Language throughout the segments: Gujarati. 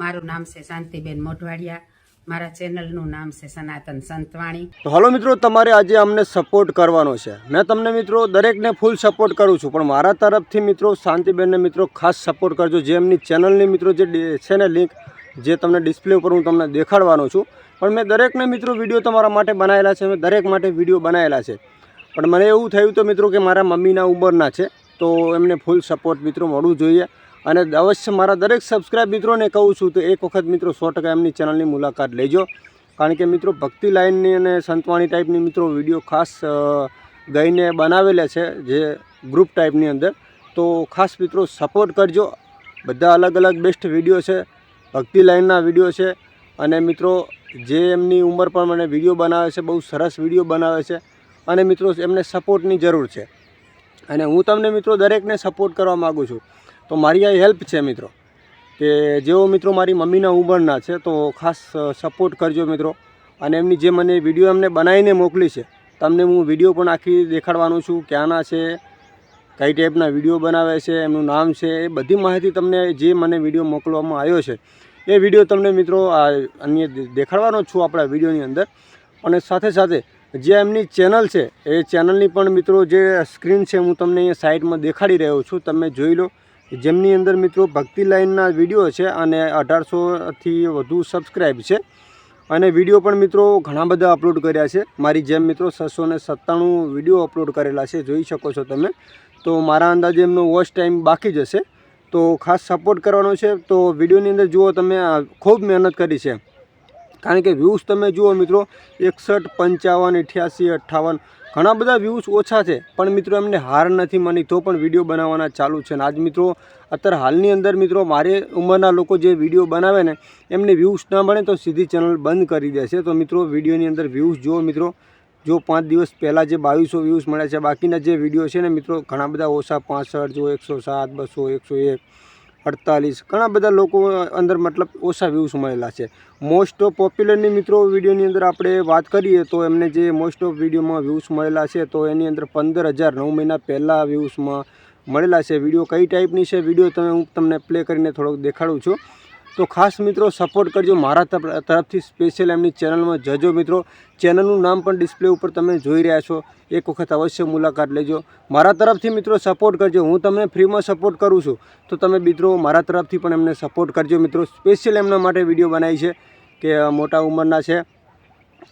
મારું નામ છે શાંતિબેન મોઢવાડિયા. મારા ચેનલનું નામ છે સનાતન સંતવાણી. તો હલો મિત્રો, તમારે આજે અમને સપોર્ટ કરવાનો છે. મેં તમને મિત્રો દરેકને ફૂલ સપોર્ટ કરું છું, પણ મારા તરફથી મિત્રો શાંતિબેનને મિત્રો ખાસ સપોર્ટ કરજો. જે એમની ચેનલની મિત્રો જે છે ને લિંક જે તમને ડિસ્પ્લે ઉપર હું તમને દેખાડવાનો છું. પણ મેં દરેકને મિત્રો વીડિયો તમારા માટે બનાવેલા છે, મેં દરેક માટે વીડિયો બનાવેલા છે. પણ મને એવું થયું તો મિત્રો કે મારા મમ્મીના ઉંમરના છે, તો એમને ફૂલ સપોર્ટ મિત્રો મળવું જોઈએ. અને અવશ્ય મારા દરેક સબસ્ક્રાઈબ મિત્રોને કહું છું તો એક વખત મિત્રો સો ટકા એમની ચેનલની મુલાકાત લેજો. કારણ કે મિત્રો ભક્તિ લાઇનની અને સંતવાણી ટાઈપની મિત્રો વીડિયો ખાસ ગઈને બનાવેલા છે જે ગ્રુપ ટાઈપની અંદર. તો ખાસ મિત્રો સપોર્ટ કરજો. બધા અલગ અલગ બેસ્ટ વીડિયો છે, ભક્તિ લાઇનના વીડિયો છે. અને મિત્રો જે એમની ઉંમર પણ મને વીડિયો બનાવે છે, બહુ સરસ વીડિયો બનાવે છે. અને મિત્રો એમને સપોર્ટની જરૂર છે. અને હું તમને મિત્રો દરેકને સપોર્ટ કરવા માગું છું. તો મારી આ હેલ્પ છે મિત્રો, કે જેઓ મિત્રો મારી મમ્મીના ઉંમરના છે, તો ખાસ સપોર્ટ કરજો મિત્રો. અને એમની જે મને વીડિયો એમને બનાવીને મોકલી છે, તમને હું વીડિયો પણ આખી દેખાડવાનું છું, ક્યાંના છે, કઈ ટાઈપના વીડિયો બનાવે છે, એમનું નામ છે, એ બધી માહિતી તમને જે મને વીડિયો મોકલવામાં આવ્યો છે, એ વીડિયો તમને મિત્રો આ અન્ય દેખાડવાનો છું આપણા વિડીયોની અંદર. અને સાથે સાથે જે એમની ચેનલ છે, એ ચેનલની પણ મિત્રો જે સ્ક્રીન છે, હું તમને અહીંયા સાઈડમાં દેખાડી રહ્યો છું, તમે જોઈ લો. જેમની અંદર મિત્રો ભક્તિ લાઇનના વીડિયો છે અને અઢારસોથી વધુ સબસ્ક્રાઈબ છે. અને વીડિયો પણ મિત્રો ઘણા બધા અપલોડ કર્યા છે. મારી જેમ મિત્રો છસો ને સત્તાણું વીડિયો અપલોડ કરેલા છે, જોઈ શકો છો તમે. તો મારા અંદાજે એમનો વોચ ટાઈમ બાકી જ હશે તો ખાસ સપોર્ટ કરવાનો છે. તો વિડીયોની અંદર જુઓ તમે ખૂબ મહેનત કરી છે. કારણ કે વ્યૂઝ તમે જુઓ મિત્રો, એકસઠ, પંચાવન, અઠ્યાસી, અઠ્ઠાવન, ઘણા બધા વ્યૂઝ ઓછા છે. પણ મિત્રો, એમને હાર નથી માની, તો પણ વીડિયો બનાવવાના ચાલુ છે. અને આજ મિત્રો, અત્યારે હાલની અંદર મિત્રો, મારે ઉંમરના લોકો જે વીડિયો બનાવે ને, એમને વ્યૂઝ ના મળે તો સીધી ચેનલ બંધ કરી દે છે. તો મિત્રો વિડીયોની અંદર વ્યૂઝ જુઓ મિત્રો. જો પાંચ દિવસ પહેલાં જે બાવીસો વ્યૂઝ મળ્યા છે, બાકીના જે વીડિયો છે ને મિત્રો, ઘણા બધા ઓછા, પાસઠ, જો એકસો સાત, બસો, એકસો એક અડતાલીસ. ઘણા બધા લોકો અંદર મતલબ ઓછા વ્યૂઝ મળેલા છે. મોસ્ટ ઓફ પોપ્યુલરની મિત્રો વિડીયોની અંદર આપણે વાત કરીએ તો એમને જે મોસ્ટ ઓફ વિડીયોમાં વ્યૂઝ મળેલા છે તો એની અંદર પંદર હજાર નવ મહિના પહેલાં વ્યૂઝમાં મળેલા છે. વીડિયો કઈ ટાઈપની છે? વીડિયો તમે હું તમને પ્લે કરીને થોડોક દેખાડું છું. તો ખાસ મિત્રો સપોર્ટ કરજો મારા તરફ- તરફથી સ્પેશિયલ એમની ચેનલમાં જજો મિત્રો. ચેનલનું નામ પણ ડિસ્પ્લે ઉપર તમે જોઈ રહ્યા છો. એક વખત અવશ્ય મુલાકાત લેજો. મારા તરફથી મિત્રો સપોર્ટ કરજો. હું તમને ફ્રીમાં સપોર્ટ કરું છું. તો તમે મિત્રો મારા તરફથી પણ એમને સપોર્ટ કરજો મિત્રો. સ્પેશિયલ એમના માટે વીડિયો બનાવી છે કે મોટા ઉંમરના છે.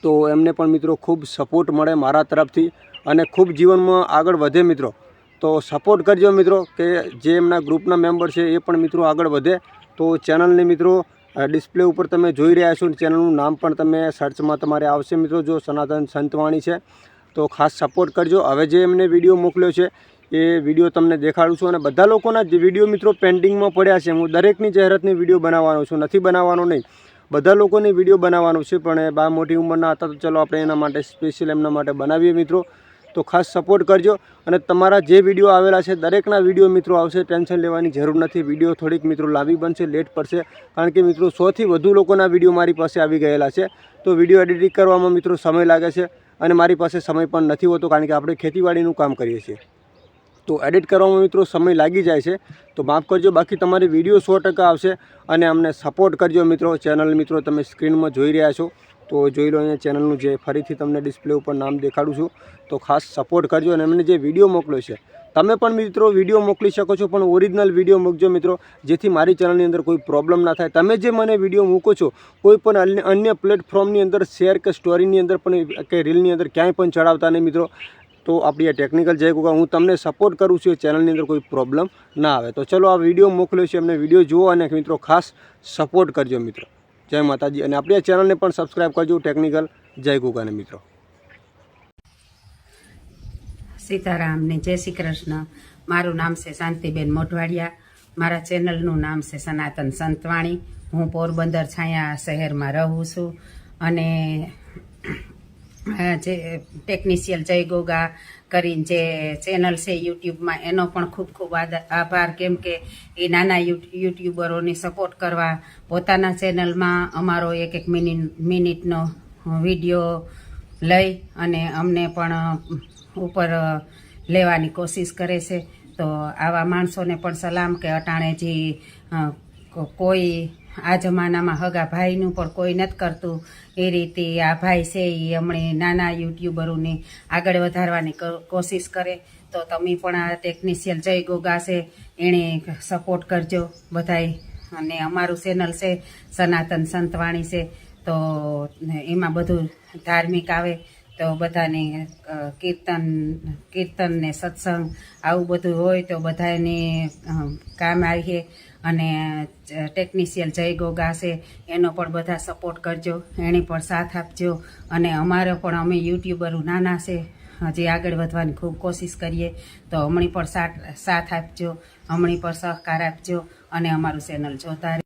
તો એમને પણ મિત્રો ખૂબ સપોર્ટ મળે મારા તરફથી અને ખૂબ જીવનમાં આગળ વધે મિત્રો. તો સપોર્ટ કરજો મિત્રો કે જે એમના ગ્રુપના મેમ્બર છે એ પણ મિત્રો આગળ વધે. તો ચેનલને મિત્રો ડિસ્પ્લે ઉપર તમે જોઈ રહ્યા છો ચેનલનું નામ પણ તમે સર્ચમાં તમારે આવશે મિત્રો, જો સનાતન સંતવાણી છે. તો ખાસ સપોર્ટ કરજો. હવે જે એમને વીડિયો મોકલ્યો છે, એ વીડિયો તમને દેખાડું છું અને બધા લોકોના જે વીડિયો મિત્રો પેન્ડિંગમાં પડ્યા છે. હું દરેકની જાહેરાતની વીડિયો બનાવવાનો છું, નથી બનાવવાનો નહીં. બધા લોકોની વીડિયો બનાવવાનો છે, પણ એ બા મોટી ઉંમરના હતા, તો ચલો આપણે એના માટે સ્પેશિયલ એમના માટે બનાવીએ મિત્રો. તો ખાસ સપોર્ટ કરજો અને તમારા જે વીડિયો આવેલા છે, દરેકના વીડિયો મિત્રો આવશે, ટેન્શન લેવાની જરૂર નથી. વીડિયો થોડીક મિત્રો લાંબી બનશે લેટ પડશે, કારણ કે મિત્રો સોથી વધુ લોકોના વીડિયો મારી પાસે આવી ગયેલા છે. તો વીડિયો એડિટિંગ કરવામાં મિત્રો સમય લાગે છે અને મારી પાસે સમય પણ નથી હોતો, કારણ કે આપણે ખેતીવાડીનું કામ કરીએ છીએ. તો એડિટ કરવામાં મિત્રો સમય લાગી જાય છે. તો માફ કરજો, બાકી તમારી વીડિયો સો ટકા આવશે અને અમને સપોર્ટ કરજો મિત્રો. ચેનલ મિત્રો, તમે સ્ક્રીનમાં જોઈ રહ્યા છો. તો જોઈ લો અહીંયા ચેનલનું જે ફરીથી તમને ડિસ્પ્લે ઉપર નામ દેખાડું છું. તો ખાસ સપોર્ટ કરજો અને એમને જે વીડિયો મોકલ્યો છે, તમે પણ મિત્રો વીડિયો મોકલી શકો છો, પણ ઓરિજિનલ વીડિયો મૂકજો મિત્રો, જેથી મારી ચેનલની અંદર કોઈ પ્રોબ્લેમ ના થાય. તમે જે મને વીડિયો મૂકો છો, કોઈ પણ અન્ય પ્લેટફોર્મની અંદર શેર કે સ્ટોરીની અંદર પણ, કે રીલની અંદર ક્યાંય પણ ચડાવતા નહીં મિત્રો. તો આપણી આ ટેકનિકલ જય ગુગા, હું તમને સપોર્ટ કરું છું, એ ચેનલની અંદર કોઈ પ્રોબ્લેમ ના આવે. તો ચલો આ વીડિયો મોકલ્યો છે, એમને વીડિયો જુઓ અને મિત્રો ખાસ સપોર્ટ કરજો મિત્રો. જય માતાજી. અને આપણી ચેનલને પણ સબસ્ક્રાઈબ કરજો ટેકનિકલ જય ગુગાને મિત્રો. સીતારામને જય શ્રી કૃષ્ણ. મારું નામ છે શાંતિબેન મોઢવાડિયા. મારા ચેનલનું નામ છે સનાતન સંતવાણી. હું પોરબંદર છાયા શહેરમાં રહું છું. અને જે ટેકનિશિયલ જય ગોગા કરીને જે ચેનલ છે યુટ્યુબમાં, એનો પણ ખૂબ ખૂબ આભાર. કેમ કે એ નાના યુટ્યુબરોને સપોર્ટ કરવા પોતાના ચેનલમાં અમારો એક એક મિનિટ મિનિટનો વીડિયો લઈ અને અમને પણ ઉપર લેવાની કોશિશ કરે છે. તો આવા માણસોને પણ સલામ કે અટાણે જે કોઈ આ જમાનામાં હગા ભાઈનું પણ કોઈ નથી કરતું. એ રીતે આ ભાઈ છે એ હમણે નાના યુટ્યુબરોને આગળ વધારવાની કોશિશ કરે. તો તમે પણ આ ટેકનિશિયલ જય ગોગા છે, એણે સપોર્ટ કરજો બધાય. અને અમારું ચેનલ છે, સનાતન સંતવાણી છે. તો એમાં બધું ધાર્મિક આવે. તો બધાને કીર્તન કીર્તન ને સત્સંગ આવું બધું હોય તો બધાને કામ આવીએ અને ટેકનિશિયલ જય ગોગા છે, એનો પણ બધા સપોર્ટ કરજો, એની પણ સાથ આપજો અને અમારે પણ અમે યુટ્યુબરો નાના છે, હજી આગળ વધવાની ખૂબ કોશિશ કરીએ, તો હમણી પણ સાથ આપજો હમણી પણ સહકાર આપજો, અને અમારું ચેનલ જોતા.